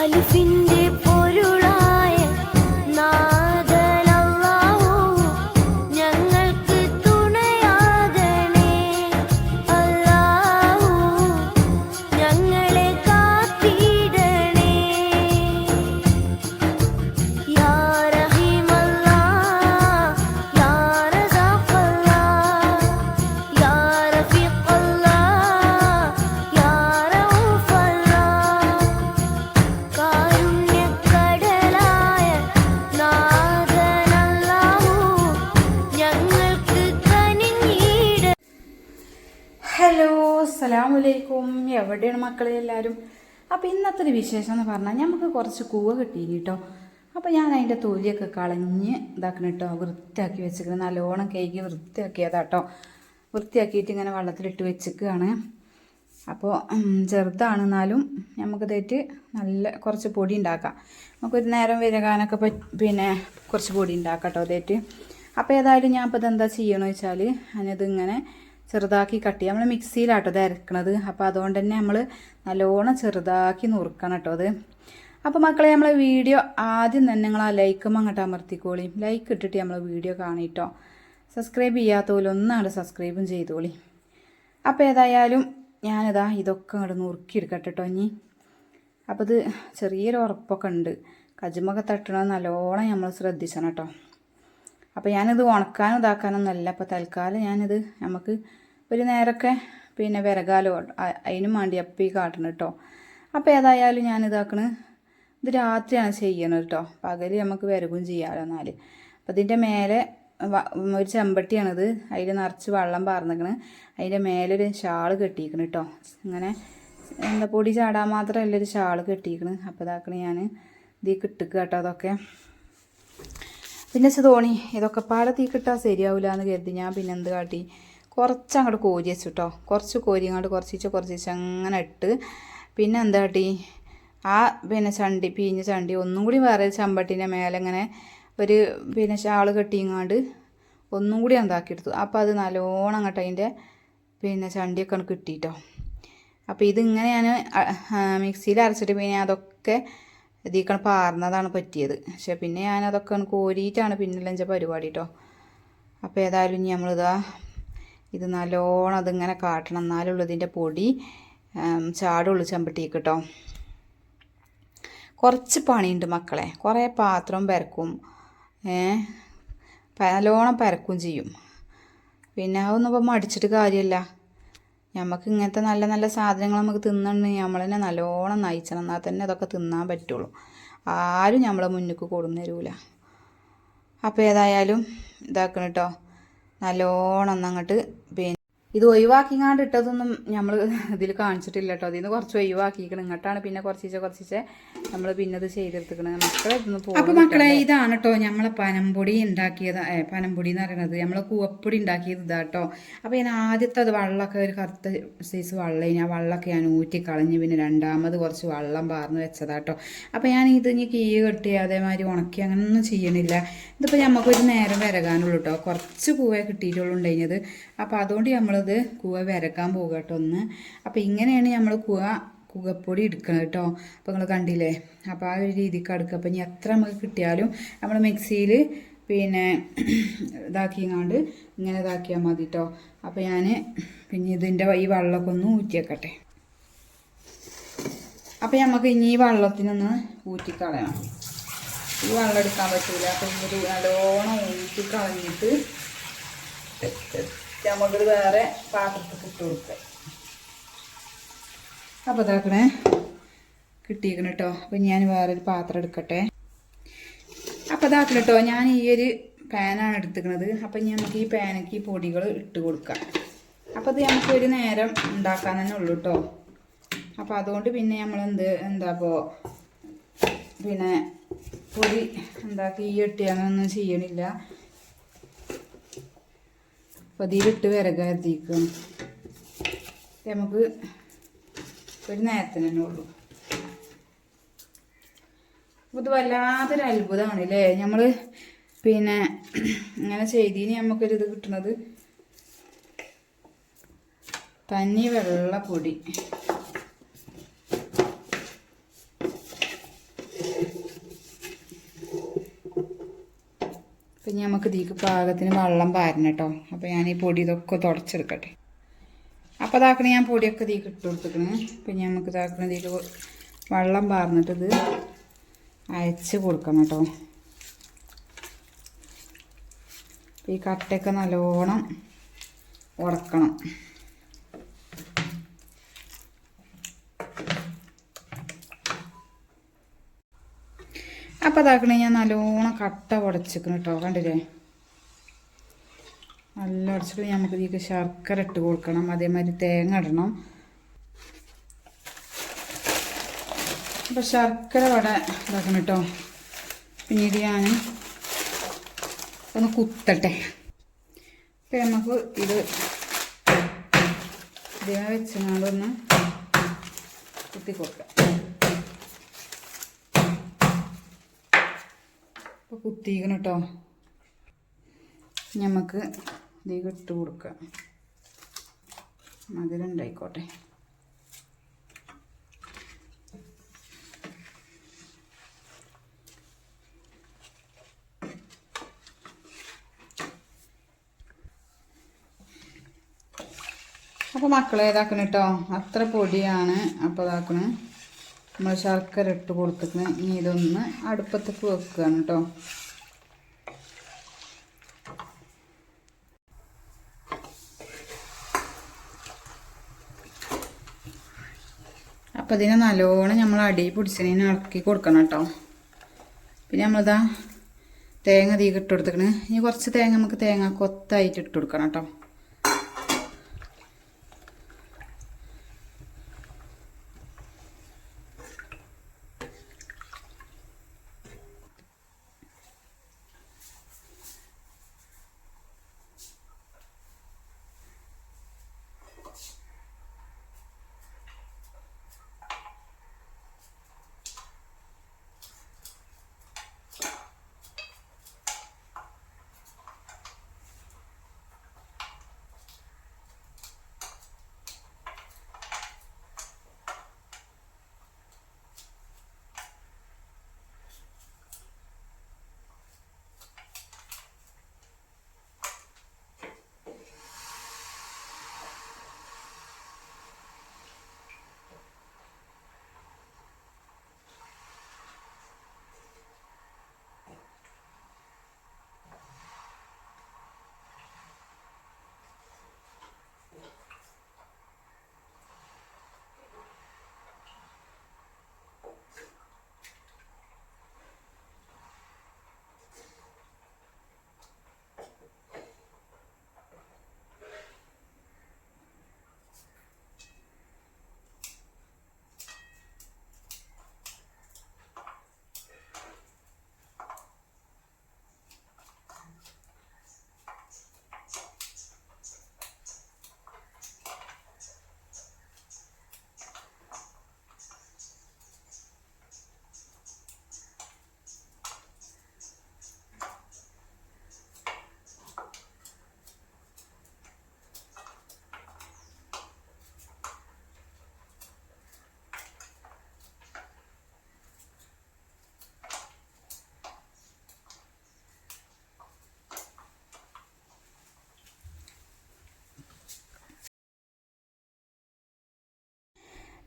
അലിഫിന്റെ അസ്സലാമലൈക്കും എവിടെയാണ് മക്കളെ എല്ലാവരും? അപ്പോൾ ഇന്നത്തെ ഒരു വിശേഷം എന്ന് പറഞ്ഞാൽ നമുക്ക് കുറച്ച് കൂവ കിട്ടീനി കേട്ടോ അപ്പോൾ ഞാൻ അതിന്റെ തൊലിയൊക്കെ കളഞ്ഞ് ഇതാക്കണം കേട്ടോ വൃത്തിയാക്കി വെച്ചിരിക്കുന്നത് നല്ലോണം കഴുകി വൃത്തിയാക്കിയതാട്ടോ. വൃത്തിയാക്കിയിട്ട് ഇങ്ങനെ വെള്ളത്തിലിട്ട് വെച്ചിരിക്കുകയാണ് അപ്പോൾ ചെറുതാണ് എന്നാലും നമുക്ക് തേറ്റ് നല്ല കുറച്ച് പൊടി ഉണ്ടാക്കാം. നമുക്കൊരു നേരം വിരകാനൊക്കെ പിന്നെ കുറച്ച് പൊടി ഉണ്ടാക്കാം കേട്ടോ തേറ്റ് അപ്പോൾ ഏതായാലും ഞാൻ ഇപ്പോൾ ഇതെന്താ ചെയ്യണമെന്ന് വെച്ചാൽ ഞാനിതിങ്ങനെ ചെറുതാക്കി കട്ട്. നമ്മൾ മിക്സിയിലാട്ടോ ഇത് അരക്കണത്. അപ്പോൾ അതുകൊണ്ട് തന്നെ നമ്മൾ നല്ലോണം ചെറുതാക്കി നുറുക്കണം കേട്ടോ അത്. അപ്പോൾ മക്കളെ നമ്മളെ വീഡിയോ ആദ്യം തന്നെ നിങ്ങൾ ആ ലൈക്കും അങ്ങോട്ട് അമർത്തിക്കോളി. ലൈക്ക് ഇട്ടിട്ട് നമ്മൾ വീഡിയോ കാണിട്ടോ. സബ്സ്ക്രൈബ് ചെയ്യാത്തവരൊന്നാണ് സബ്സ്ക്രൈബും ചെയ്തോളി. അപ്പോൾ ഏതായാലും ഞാനിതാ ഇതൊക്കെ അങ്ങോട്ട് നുറുക്കിയെടുക്കട്ടെ കേട്ടോ ഇനി. അപ്പോൾ ഇത് ചെറിയൊരു ഉറപ്പൊക്കെ ഉണ്ട്. കജുമൊക്കെ തട്ടണത് നല്ലോണം നമ്മൾ ശ്രദ്ധിച്ചണം കേട്ടോ. അപ്പോൾ ഞാനിത് ഉണക്കാനും ഇതാക്കാനൊന്നുമല്ല അപ്പോൾ തൽക്കാലം ഞാനിത് നമുക്ക് ഒരു നേരമൊക്കെ പിന്നെ വിറകാലോ അതിനു വേണ്ടി അപ്പം ഈ കാട്ടണം കേട്ടോ അപ്പോൾ ഏതായാലും ഞാനിതാക്കണ്. ഇത് രാത്രിയാണ് ചെയ്യണത് കേട്ടോ പകൽ നമുക്ക് വിറകും ചെയ്യാമല്ലോ എന്നാൽ അപ്പം ഇതിന്റെ മേലെ ഒരു ചെമ്പട്ടിയാണിത്. അതിൽ നിറച്ച് വെള്ളം പാർന്നിക്കണ്. അതിന്റെ മേലെ ഒരു ഷാൾ കെട്ടിയിരിക്കണം കേട്ടോ ഇങ്ങനെ എന്താ പൊടി ചാടാൻ മാത്രമല്ല ഒരു ഷാൾ കെട്ടിയിരിക്കണ് അപ്പോൾ ഇതാക്കണ ഞാൻ ഇതിൽ കിട്ടുക കേട്ടോ അതൊക്കെ. പിന്നെ തോണി ഇതൊക്കെ പാടെ തീ കിട്ടാൻ ശരിയാവില്ല എന്ന് കരുതി. ഞാൻ പിന്നെ എന്ത് കാട്ടി? കുറച്ച് അങ്ങോട്ട് കോരി വെച്ചു കേട്ടോ കുറച്ച് കോരി അങ്ങോട്ട് കുറച്ചിച്ച് കുറച്ചിച്ച് അങ്ങനെ ഇട്ട്. പിന്നെ എന്താ കാട്ടി ആ പിന്നെ ചണ്ടി പീഞ്ഞ ചണ്ടി ഒന്നും കൂടി വേറെ ചമ്പട്ടിന്റെ മേലെ ഇങ്ങനെ ഒരു പിന്നെ ഷാൾ കെട്ടിങ്ങാണ്ട് ഒന്നും കൂടി എന്താക്കിയെടുത്തു അപ്പോൾ അത് നല്ലോണം അങ്ങോട്ട് അതിന്റെ പിന്നെ ചണ്ടിയൊക്കെ ആണ് കിട്ടിയിട്ടോ അപ്പോൾ ഇതിങ്ങനെ ഞാൻ മിക്സിയിൽ അരച്ചിട്ട് പിന്നെ അതൊക്കെ ഇതിക്കണം പാർന്നതാണ് പറ്റിയത്. പക്ഷെ പിന്നെ ഞാൻ അതൊക്കെ കോരിയിട്ടാണ് പിന്നെല്ലാം ലഞ്ച പരിപാടി കേട്ടോ അപ്പോൾ ഏതായാലും ഇനി നമ്മളിതാ ഇത് നല്ലോണം അതിങ്ങനെ കാട്ടണം. എന്നാലുള്ളൂ ഇതിന്റെ പൊടി ചാടുള്ളൂ ചെമ്പട്ടിക്ക് കേട്ടോ കുറച്ച് പണിയുണ്ട് മക്കളെ. കുറേ പാത്രം പരക്കും. നല്ലോണം പരക്കും ചെയ്യും. പിന്നെ അതൊന്നും ഇപ്പം മടിച്ചിട്ട് കാര്യമല്ല നമുക്ക് ഇങ്ങനത്തെ നല്ല നല്ല സാധനങ്ങൾ നമുക്ക് തിന്നണമെങ്കിൽ നമ്മൾ തന്നെ നല്ലോണം നയിച്ചണം. എന്നാൽ തന്നെ അതൊക്കെ തിന്നാൻ പറ്റുള്ളൂ. ആരും നമ്മളെ മുന്നിൽ കൊടുന്നു തരൂല. അപ്പോൾ ഏതായാലും ഇതാക്കണം കേട്ടോ നല്ലോണം ഒന്നങ്ങോട്ട് പിന്നെ ഇത് ഒഴിവാക്കിങ്ങാണ്ട് ഇട്ടതൊന്നും നമ്മൾ ഇതിൽ കാണിച്ചിട്ടില്ല കേട്ടോ അതിൽ നിന്ന് കുറച്ച് ഒഴിവാക്കിക്കണം. ഇങ്ങോട്ടാണ് പിന്നെ കുറച്ചിച്ചെ കുറച്ചിച്ചെ നമ്മൾ പിന്നെ അത് ചെയ്തെടുത്തിക്കണത് മക്കളെ ഇതൊന്ന് അപ്പോൾ മക്കളെ ഇതാണ് കേട്ടോ നമ്മളെ പനംപൊടി ഉണ്ടാക്കിയത് പനംപൊടി എന്ന് പറയുന്നത് നമ്മളെ കൂവപ്പൊടി ഉണ്ടാക്കിയത് ഇതാ കേട്ടോ അപ്പോൾ ഞാൻ ആദ്യത്തെ അത് വെള്ളമൊക്കെ ഒരു കറുത്ത സൈസ് വെള്ളം ഞാൻ ആ വെള്ളമൊക്കെ ഞാൻ ഊറ്റി കളഞ്ഞ് പിന്നെ രണ്ടാമത് കുറച്ച് വെള്ളം പാർന്ന് വെച്ചതാ കേട്ടോ അപ്പോൾ ഞാൻ ഇത് ഇനി കീ കെട്ടി അതേമാതിരി ഉണക്കി അങ്ങനെയൊന്നും ചെയ്യണില്ല. ഇതിപ്പോൾ നമുക്കൊരു നേരം വരകാനുള്ളൂ കേട്ടോ കുറച്ച് പൂവേ കിട്ടിയിട്ടുള്ളൂ ഉണ്ടായിരുന്നത് അപ്പോൾ അതുകൊണ്ട് നമ്മളിത് കൂവ വരക്കാൻ പോകുക കേട്ടോ ഒന്ന്. അപ്പോൾ ഇങ്ങനെയാണ് നമ്മൾ കൂവ കുകപ്പൊടി എടുക്കണം കേട്ടോ. അപ്പോൾ നിങ്ങൾ കണ്ടില്ലേ? അപ്പോൾ ആ ഒരു രീതിക്ക് എടുക്കുക. അപ്പോൾ ഇനി എത്ര നമുക്ക് കിട്ടിയാലും നമ്മൾ മിക്സിയിൽ പിന്നെ ഇതാക്കിങ്ങാണ്ട് ഇങ്ങനെ ഇതാക്കിയാൽ മതി കേട്ടോ. അപ്പോൾ ഞാൻ പിന്നെ ഇതിന്റെ ഈ വെള്ളമൊക്കെ ഒന്ന് ഊറ്റിയേക്കട്ടെ. അപ്പോൾ നമുക്ക് ഇനി ഈ വെള്ളത്തിനൊന്ന് ഊറ്റിക്കളയണം ഈ വെള്ളം എടുക്കാൻ പറ്റൂല. അപ്പോൾ ഇത് നല്ലോണം ഊറ്റി കളഞ്ഞിട്ട് നമുക്കിത് വേറെ പാത്രത്തിൽ ഇട്ട് കൊടുക്കുക അപ്പോൾ ഇതാക്കണേ. കിട്ടിയേക്കണം കേട്ടോ അപ്പം ഞാൻ വേറൊരു പാത്രം എടുക്കട്ടെ. അപ്പോൾ ഇതാക്കണം കേട്ടോ ഞാൻ ഈ ഒരു പാനാണ് എടുത്തിരിക്കുന്നത് അപ്പം നമുക്ക് ഈ പാനക്ക് ഈ പൊടികൾ ഇട്ട് കൊടുക്കാം. അപ്പോൾ ഇത് നമുക്ക് ഒരു നേരം ഉണ്ടാക്കാൻ തന്നെ ഉള്ളൂ കേട്ടോ അപ്പോൾ അതുകൊണ്ട് പിന്നെ നമ്മൾ എന്ത് എന്താ ഇപ്പോൾ പിന്നെ പൊടി എന്താക്കി ഈ ഇട്ടി അങ്ങനൊന്നും ചെയ്യണില്ല. അപ്പോൾ വിറകരുതിക്കും നമുക്ക് ഒരു നേരത്തിന് തന്നെ ഉള്ളൂ. ഇത് വല്ലാത്തൊരു അത്ഭുതമാണ് അല്ലേ നമ്മൾ പിന്നെ ഇങ്ങനെ ചെയ്തിന് നമുക്കൊരിത് കിട്ടുന്നത് തന്നി വെള്ള വെള്ളപ്പൊടി. അപ്പം ഇനി നമുക്ക് ഇതിക്ക് പാകത്തിന് വെള്ളം പാരണം കേട്ടോ. അപ്പോൾ ഞാൻ ഈ പൊടി ഇതൊക്കെ തുടച്ചെടുക്കട്ടെ. അപ്പോൾ ഇതാക്കണ ഞാൻ പൊടിയൊക്കെ ഇതിക്ക് ഇട്ട് കൊടുത്തിക്കണ്. അപ്പം ഇനി നമുക്ക് ഇതാക്കണ ഇതിൽ വെള്ളം പാർന്നിട്ട് അയച്ച് കൊടുക്കണം കേട്ടോ. ഈ കട്ടയൊക്കെ നല്ലോണം ഉടക്കണം. അപ്പോൾ അതാക്കണേ ഞാൻ നല്ലോണം കട്ട ഉടച്ചിക്കണം കേട്ടോ കണ്ടില്ലേ? നല്ല ഉടച്ചിട്ട് നമുക്ക് ഇതിലേക്ക് ശർക്കര ഇട്ട് കൊടുക്കണം. അതേമാതിരി തേങ്ങ ഇടണം. അപ്പോൾ ശർക്കര വട ഇതാക്കണം കേട്ടോ പിന്നീട് ഞാൻ ഒന്ന് കുത്തട്ടെ. അപ്പം നമുക്ക് ഇത് ഇതേ വെച്ചാണ്ടൊന്ന് കുത്തി കൊടുക്കാം. അപ്പോൾ കുത്തിക്കണം കേട്ടോ നമുക്ക് ഇതിൽ ഇട്ട് കൊടുക്കാം. മധുരം ഉണ്ടായിക്കോട്ടെ. അപ്പോൾ മക്കളെ ഇതാക്കണം കേട്ടോ അത്ര പൊടിയാണ് അപ്പോൾ ഇതാക്കണം. നമ്മൾ ശർക്കര ഇട്ട് കൊടുത്തിട്ട് ഇനി ഇതൊന്ന് അടുപ്പത്തേക്ക് വെക്കുകയാണ് കേട്ടോ. അപ്പോൾ ഇതിനെ നല്ലോണം നമ്മൾ അടി പിടിച്ചതിനെ ഇളക്കി കൊടുക്കണം കേട്ടോ. പിന്നെ നമ്മളിതാ തേങ്ങ തീ ഇട്ട് കൊടുത്തേക്കണ് ഇനി കുറച്ച് തേങ്ങ നമുക്ക് തേങ്ങ കൊത്തായിട്ട് ഇട്ട് കൊടുക്കണം കേട്ടോ.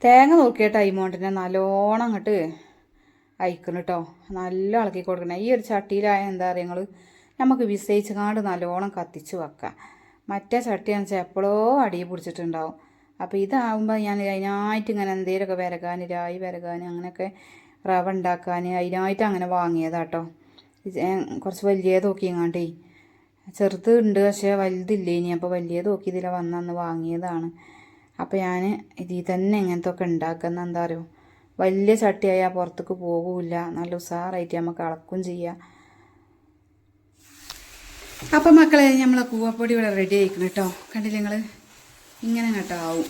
തേങ്ങ നോക്കിയ അയിമോണ്ടിനെ നല്ലോണം അങ്ങോട്ട് അയക്കണം കേട്ടോ നല്ല ഇളക്കി കൊടുക്കണം. ഈ ഒരു ചട്ടിയിലായ എന്താ പറയുക നിങ്ങൾ നമുക്ക് വിസയിച്ച് കാണ്ട് നല്ലോണം കത്തിച്ച് വെക്കാം. മറ്റേ ചട്ടിയാണെന്ന് വെച്ചാൽ എപ്പോഴോ അടി പിടിച്ചിട്ടുണ്ടാവും. അപ്പോൾ ഇതാവുമ്പോൾ ഞാൻ അതിനായിട്ട് ഇങ്ങനെ എന്തെങ്കിലുമൊക്കെ വിരകാൻ രായി വിരകാൻ അങ്ങനെയൊക്കെ റവ ഉണ്ടാക്കാൻ അതിനായിട്ട് അങ്ങനെ വാങ്ങിയതാട്ടോ കുറച്ച് കുറച്ച് വലിയത് നോക്കിയങ്ങാണ്ടേ ചെറുത് ഉണ്ട് പക്ഷേ വലുതില്ലേ ഇനി അപ്പോൾ വലിയത് നോക്കി ഇതിലെ വന്നന്ന് വാങ്ങിയതാണ്. അപ്പോൾ ഞാൻ ഇതിൽ തന്നെ ഇങ്ങനത്തെ ഒക്കെ ഉണ്ടാക്കുന്ന എന്താ പറയുക വലിയ ചട്ടിയായാൽ പുറത്തേക്ക് പോകില്ല. നല്ല ഉസാറായിട്ട് നമുക്ക് അളക്കും ചെയ്യാം. അപ്പം മക്കളെ നമ്മളെ കൂവപ്പൊടി ഇവിടെ റെഡി ആയിക്കണം കേട്ടോ കണ്ടില്ല നിങ്ങൾ ഇങ്ങനെ കേട്ടോ ആവും.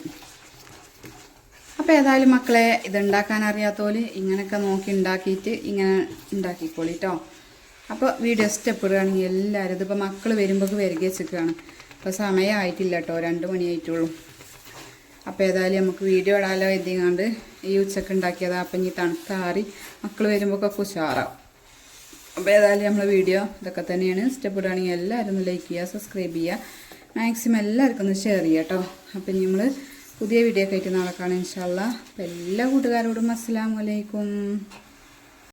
അപ്പോൾ ഏതായാലും മക്കളെ ഇത് ഉണ്ടാക്കാൻ അറിയാത്തോൽ ഇങ്ങനെയൊക്കെ നോക്കി ഉണ്ടാക്കിയിട്ട് ഇങ്ങനെ ഉണ്ടാക്കിക്കോളി കേട്ടോ അപ്പോൾ വീഡിയോ ഇഷ്ടപ്പെടുകയാണെങ്കിൽ എല്ലാവരും ഇതിപ്പോൾ മക്കൾ വരുമ്പോൾ വരികയെ വെച്ചിരിക്കുകയാണ്. അപ്പോൾ സമയമായിട്ടില്ല കേട്ടോ രണ്ട് മണിയായിട്ടുള്ളൂ. അപ്പോൾ ഏതായാലും നമുക്ക് വീഡിയോ ഇടാലോ എത്തിങ്ങാണ്ട് ഈ ഉച്ചയ്ക്ക് ഉണ്ടാക്കിയതാ. അപ്പം ഇനി തണുത്താറി മക്കൾ വരുമ്പോൾ ഒക്കെ ഉഷാറാവും. അപ്പോൾ ഏതായാലും നമ്മളെ വീഡിയോ ഇതൊക്കെ തന്നെയാണ്. ഇഷ്ടപ്പെടുകയാണെങ്കിൽ എല്ലാവരും ഒന്ന് ലൈക്ക് ചെയ്യുക സബ്സ്ക്രൈബ് ചെയ്യുക. മാക്സിമം എല്ലാവർക്കും ഒന്ന് ഷെയർ ചെയ്യുക കേട്ടോ അപ്പം നമ്മൾ പുതിയ വീഡിയോ ഒക്കെ ആയിട്ട് നാളെ കാണാം. ഇൻഷാല്ല അപ്പം എല്ലാ കൂട്ടുകാരോടും അസ്സാം അലൈക്കും.